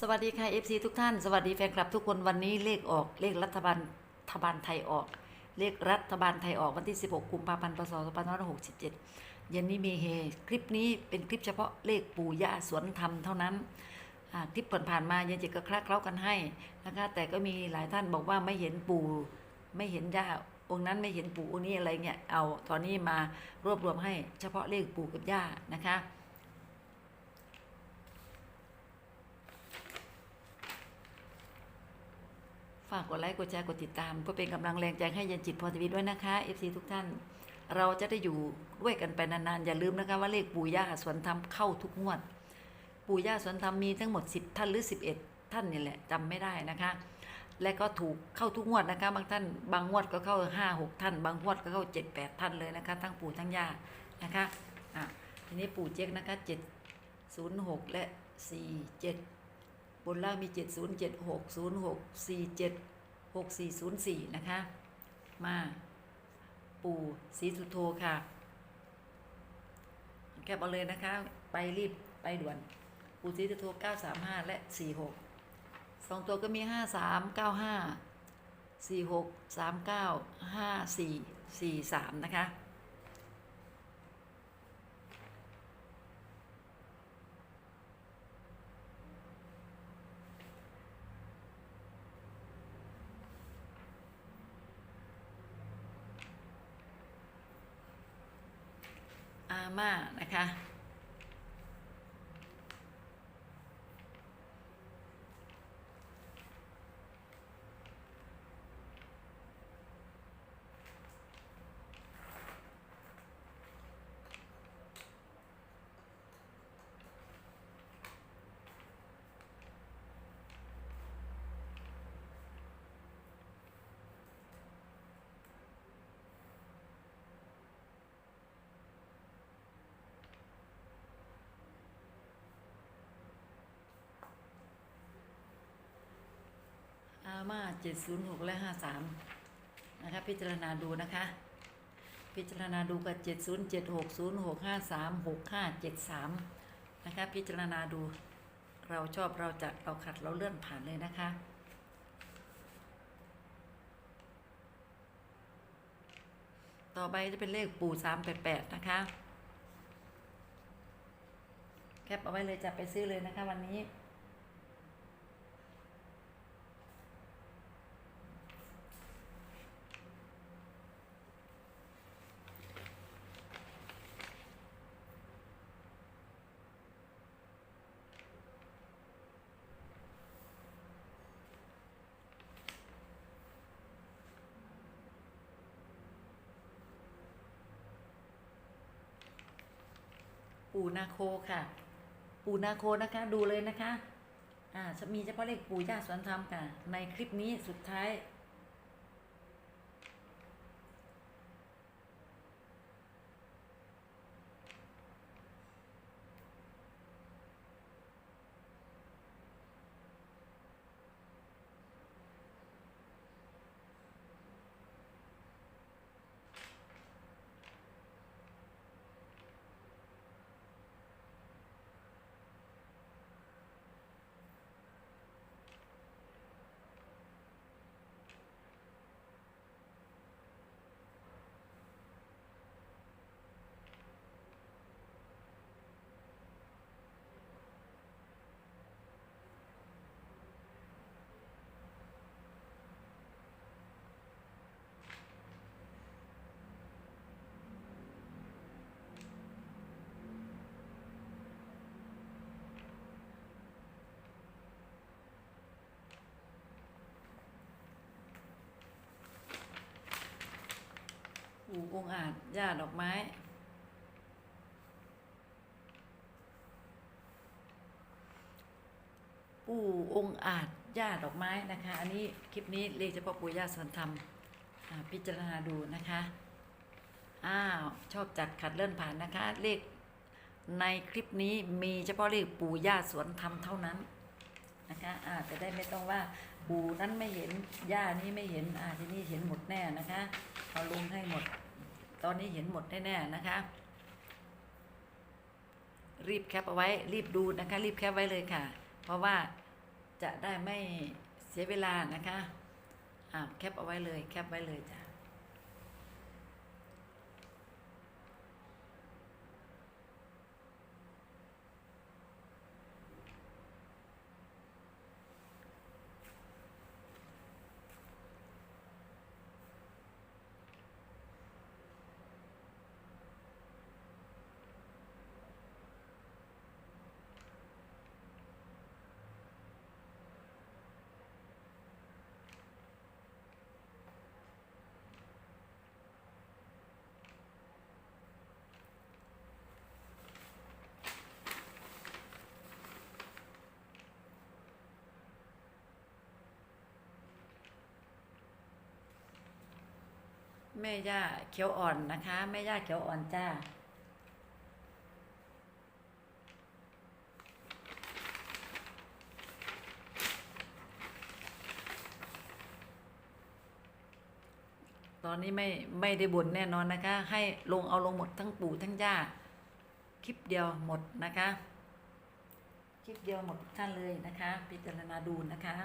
สวัสดีค่ะ FC ทุกท่าน สวัสดีแฟนคลับทุกคนวันนี้เลขออกเลขรัฐบาลรัฐบาลไทยออก เลขรัฐบาลไทยออกวันที่ 16 กุมภาพันธ์พศ2567เย็นนี้มีเฮคลิปนี้เป็นคลิปเฉพาะเลขปู่ย่าสวนธรรมเท่านั้นคลิปผ่านๆมาเย็นจิตก็คลาเคล้ากันให้นะคะแต่ก็มีหลายท่านบอกว่าไม่เห็นปู่ไม่เห็นย่าองค์นั้นไม่เห็นปู่องค์นี้อะไรเงี้ยเอาตอนนี้มารวบรวมให้เฉพาะเลขปู่กับย่านะคะากกดไลค์กดแชร์กดติดตาม เพื่อเป็นกำลังแรงใจให้ยันจิตพรทีวีด้วยนะคะ FC ทุกท่าน เราจะได้อยู่ด้วยกันไปนานๆ อย่าลืมนะคะว่าเลขปู่ย่าสวนธรรมเข้าทุกงวด ปู่ย่าสวนธรรมมีทั้งหมด 10 ท่านหรือ 11 ท่านนี่แหละจำไม่ได้นะคะ และก็ถูกเข้าทุกงวดนะคะ บางท่านบางงวดก็เข้า 5 6 ท่าน บางงวดก็เข้า 7 8 ท่านเลยนะคะ ทั้งปู่ทั้งย่านะคะอะทีนี้ปู่เจ๊กนะคะ706 และ 47 บนล่างมี 70 76 06 47 6404 นะคะ มาปู่ศรีสุโธค่ะแคปเอาเลยนะคะ ไปรีบไปด่วน ปู่ศรีสุโธ935 และ 46 สองตัวก็มี 53 95 46 39 54 43 นะคะ ม่านะคะ อา ม่า706 และ 53 นะคะ พิจารณาดูนะคะ พิจารณาดูกับ 7076 06 53 65 73 นะคะ พิจารณาดู เราชอบเราจัดเราขัดเราเลื่อนผ่านเลยนะคะต่อไปจะเป็นเลขปู่388นะคะ แคปเอาไว้เลยจะไปซื้อเลยนะคะวันนี้ ปูนาโคค่ะ ปูนาโคนะคะ ดูเลยนะคะ อ่าจะมีเฉพาะเลขปู่ย่าสวนธรรมค่ะ ในคลิปนี้สุดท้าย ปูองอาจย่าดอกไม้ปู่องอาจย่าดอกไม้นะคะ อันนี้คลิปนี้เรียกเฉพาะปู่ย่าสวนธรรมอ่าพิจารณาดูนะคะอ้าวชอบจัดขัดเลื่อนผ่านนะคะ เลขในคลิปนี้มีเฉพาะเลขปู่ย่าสวนธรรมเท่านั้นนะคะอ่าจะได้ไม่ต้องว่าปู่นั้นไม่เห็นย่านี้ไม่เห็นอ่าที่นี่เห็นหมดแน่นะคะ เอาลงให้หมด ตอนนี้เห็นหมดแน่ๆนะคะ รีบแคปเอาไว้รีบดูนะคะ รีบแคปไว้เลยค่ะ เพราะว่าจะได้ไม่เสียเวลานะคะอ่าแคปเอาไว้เลยแคปไว้เลยจ้ะ แม่ย่าเขียวอ่อนนะคะแม่ย่าเขียวอ่อนจ้าตอนนี้ไม่ไม่ได้บ่นแน่นอนนะคะ ให้ลงเอาลงหมดทั้งปู่ทั้งย่าคลิปเดียวหมดนะคะ คลิปเดียวหมดท่านเลยนะคะ พิจารณาดูนะคะ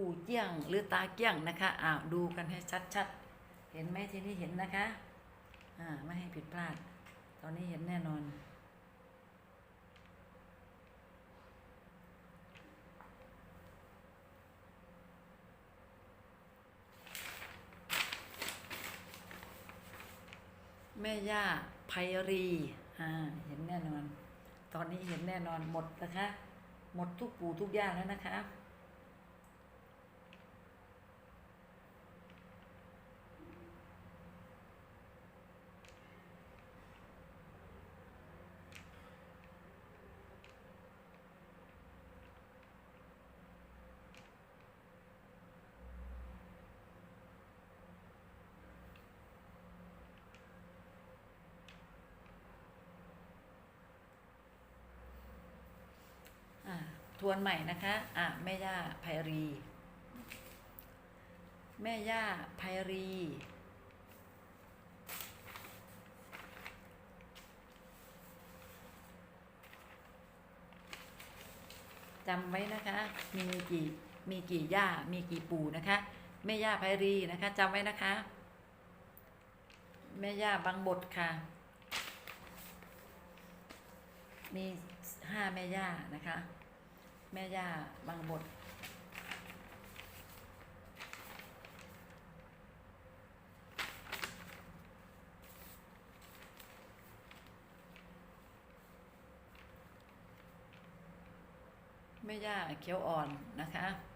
ปู่เจี้ยงหรือตาเกี้ยงนะคะอ้าวดูกันให้ชัดๆ เห็นไหมทีนี้เห็นนะคะอ่าไม่ให้ผิดพลาด ตอนนี้เห็นแน่นอนแม่ย่าไพรีอ่าเห็นแน่นอน ตอนนี้เห็นแน่นอนหมดนะคะ หมดทุกปู่ทุกย่าแล้วนะคะ อ่า ทวนใหม่นะคะอะแม่ย่าไพรี แม่ย่าไพรี จำไว้นะคะ มีกี่ มีกี่ย่า มีกี่ปู่นะคะ แม่ย่าไพรีนะคะจำไว้นะคะ แม่ย่าบางบทค่ะ มีห้าแม่ย่านะคะ แม่ย่าบางบท แม่ย่าเขียวอ่อนนะคะ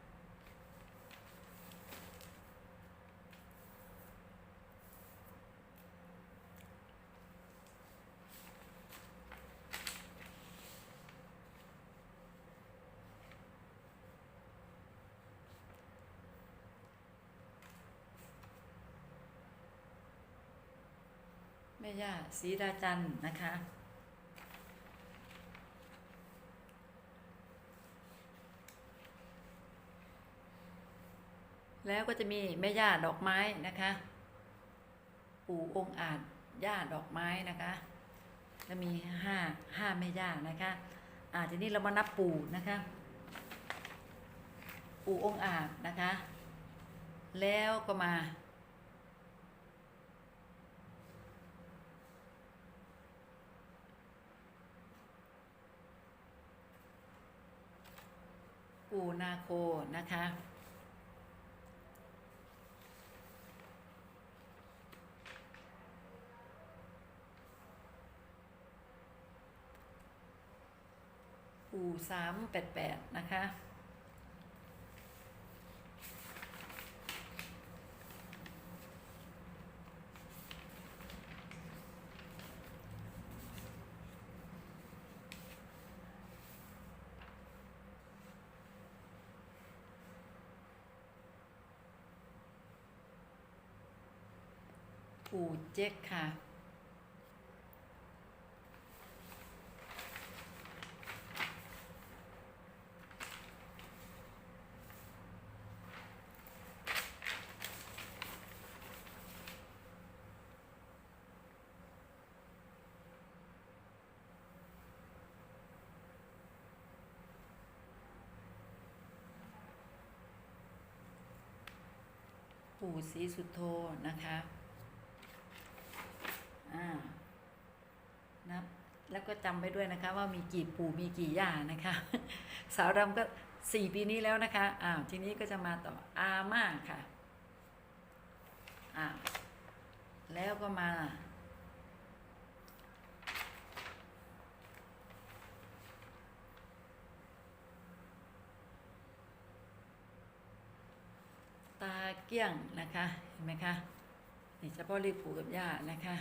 ม่ย่าศรีดาจันนะคะ แล้วก็จะมีแม่ย่าดอกไม้นะคะ ปู่องค์อาจย่าดอกไม้นะคะแล้วมีห้าห้าแม่ย่านะคะ อ่าทีนี้เรามานับปู่นะคะ ปู่องค์อาจนะคะ แล้วก็มา ปู่นาโคนะคะ ปู่สามแปดแปดนะคะ ปูเจ๊กค่ะ ปู่ศรีสุโธนะคะ อ่านับแล้วก็จำไปด้วยนะคะ ว่ามีกี่ปู่มีกี่ย่านะคะ สาวดำก็สี่ปีนี้แล้วนะคะอ่าวทีนี้ก็จะมาต่ออาม่าค่ะอ่าแล้วก็มา ตาเกี้ยงนะคะ เห็นไหมคะนี่เฉพาะเรียกปู่กับย่านะคะ